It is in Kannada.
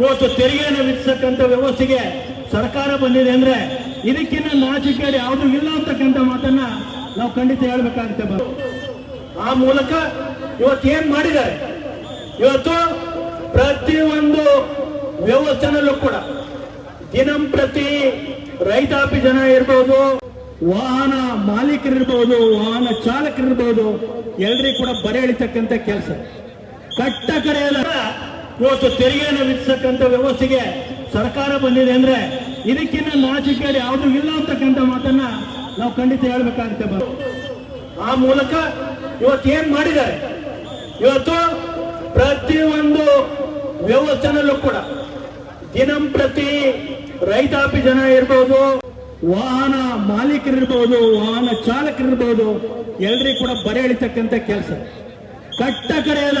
ಇವತ್ತು ತೆರಿಗೆಯನ್ನು ವಿಧಿಸತಕ್ಕಂಥ ವ್ಯವಸ್ಥೆಗೆ ಸರ್ಕಾರ ಬಂದಿದೆ ಅಂದ್ರೆ ಇದಕ್ಕಿಂತ ನಾಚಿಕೆಯಲ್ಲಿ ಯಾವುದು ಇಲ್ಲ ಅಂತಕ್ಕಂಥ ಮಾತನ್ನ ನಾವು ಖಂಡಿತ ಹೇಳ್ಬೇಕಾಗುತ್ತೆ ಆ ಮೂಲಕ ಇವತ್ತು ಏನ್ ಮಾಡಿದ್ದಾರೆ? ಇವತ್ತು ಪ್ರತಿಯೊಂದು ವ್ಯವಸ್ಥೆನಲ್ಲೂ ಕೂಡ ದಿನಂಪ್ರತಿ ರೈತಾಪಿ ಜನ ಇರ್ಬೋದು, ವಾಹನ ಮಾಲೀಕರಿರ್ಬೋದು, ವಾಹನ ಚಾಲಕರಿರ್ಬೋದು, ಎಲ್ರಿಗೂ ಕೂಡ ಬರೆಯಳಿತಕ್ಕಂಥ ಕೆಲಸ. ಕಟ್ಟ ಕಡೆಯಲ್ಲ ಇವತ್ತು ತೆರಿಗೆಯನ್ನು ವಿಧಿಸಕ್ಕಂತ ವ್ಯವಸ್ಥೆಗೆ ಸರ್ಕಾರ ಬಂದಿದೆ ಅಂದ್ರೆ ಇದಕ್ಕಿಂತ ನಾಚಿಕೆಯಲ್ಲಿ ಯಾವುದು ಇಲ್ಲ ಅಂತಕ್ಕಂಥ ಮಾತನ್ನ ನಾವು ಖಂಡಿತ ಹೇಳ್ಬೇಕಾಗುತ್ತೆ ಆ ಮೂಲಕ ಇವತ್ತು ಏನ್ ಮಾಡಿದ್ದಾರೆ? ಇವತ್ತು ಪ್ರತಿಯೊಂದು ವ್ಯವಸ್ಥೆನಲ್ಲೂ ಕೂಡ ದಿನಂಪ್ರತಿ ರೈತಾಪಿ ಜನ ಇರ್ಬೋದು, ವಾಹನ ಮಾಲೀಕರಿರ್ಬೋದು, ವಾಹನ ಚಾಲಕರಿರ್ಬೋದು, ಎಲ್ರಿಗೂ ಕೂಡ ಬರೆ ಎಳಿತಕ್ಕಂಥ ಕೆಲಸ. ಕಟ್ಟ ಕಡೆಯಲ್ಲ